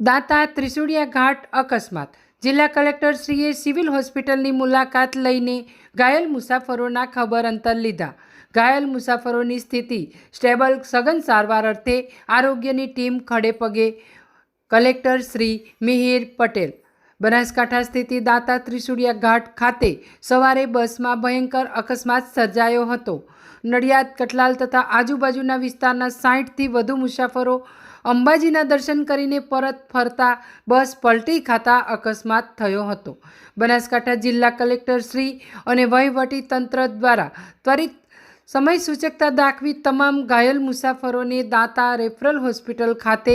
દાતા ત્રિશુળિયા ઘાટ અકસ્માત. જિલ્લા કલેક્ટરશ્રીએ સિવિલ હોસ્પિટલની મુલાકાત લઈને ઘાયલ મુસાફરોના ખબર અંતર લીધા. ઘાયલ મુસાફરોની સ્થિતિ સ્ટેબલ સઘન સારવાર અર્થે આરોગ્યની ટીમ ખડે પગે કલેક્ટર શ્રી મિહિર પટેલ બનાસકાંઠા સ્થિતિ દાતા ત્રિશુળિયા ઘાટ ખાતે સવારે બસમાં ભયંકર અકસ્માત સર્જાયો હતો. નડિયાદ કટલાલ તથા આજુબાજુના વિસ્તારના સાહીઠથી વધુ મુસાફરો અંબાજીના દર્શન કરીને પરત ફરતા બસ પલટી ખાતા અકસ્માત થયો હતો. બનાસકાંઠા જિલ્લા કલેક્ટર શ્રી અને વહીવટી તંત્ર દ્વારા ત્વરિત સમય સૂચકતા દાખવી તમામ ઘાયલ મુસાફરોને દાતા રેફરલ હોસ્પિટલ ખાતે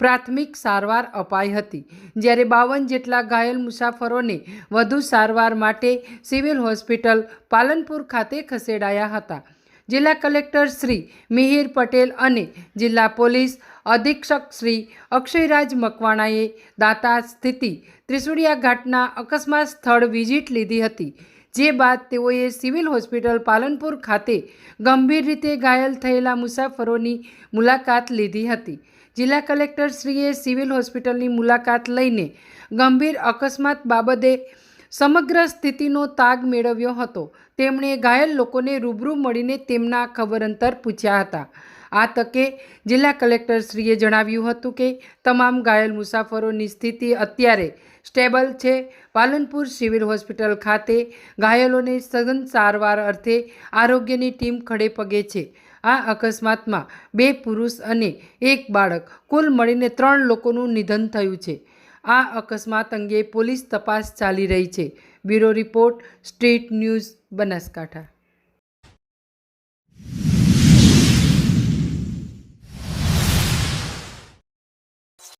પ્રાથમિક સારવાર અપાઈ હતી. જ્યારે બાવન જેટલા ઘાયલ મુસાફરોને વધુ સારવાર માટે સિવિલ હોસ્પિટલ પાલનપુર ખાતે ખસેડાયા હતા. જિલ્લા કલેક્ટર શ્રી મિહિર પટેલ અને જિલ્લા પોલીસ અધિક્ષક શ્રી અક્ષયરાજ મકવાણાએ દાતા સ્થિતિ ત્રિશુળિયા ઘાટના અકસ્માત સ્થળ વિઝિટ લીધી હતી. જે બાદ તેઓએ સિવિલ હોસ્પિટલ પાલનપુર ખાતે ગંભીર રીતે ઘાયલ થયેલા મુસાફરોની મુલાકાત લીધી હતી. જિલ્લા કલેક્ટરશ્રીએ સિવિલ હોસ્પિટલની મુલાકાત લઈને ગંભીર અકસ્માત બાબતે સમગ્ર સ્થિતિનો તાગ મેળવ્યો હતો. તેમણે ઘાયલ લોકોને રૂબરૂ મળીને તેમના ખબરંતર પૂછ્યા હતા. આ તકે જિલ્લા કલેક્ટરશ્રીએ જણાવ્યું હતું કે, તમામ ઘાયલ મુસાફરોની સ્થિતિ અત્યારે સ્ટેબલ છે. પાલનપુર સિવિલ હોસ્પિટલ ખાતે ઘાયલોને સઘન સારવાર અર્થે આરોગ્યની ટીમ ખડે પગે છે. આ અકસ્માતમાં બે પુરુષ અને એક બાળક, કુલ મળીને ત્રણ લોકોનું નિધન થયું છે. આ અકસ્માત અંગે પોલીસ તપાસ ચાલી રહી છે. Bureau report street news Banaskantha.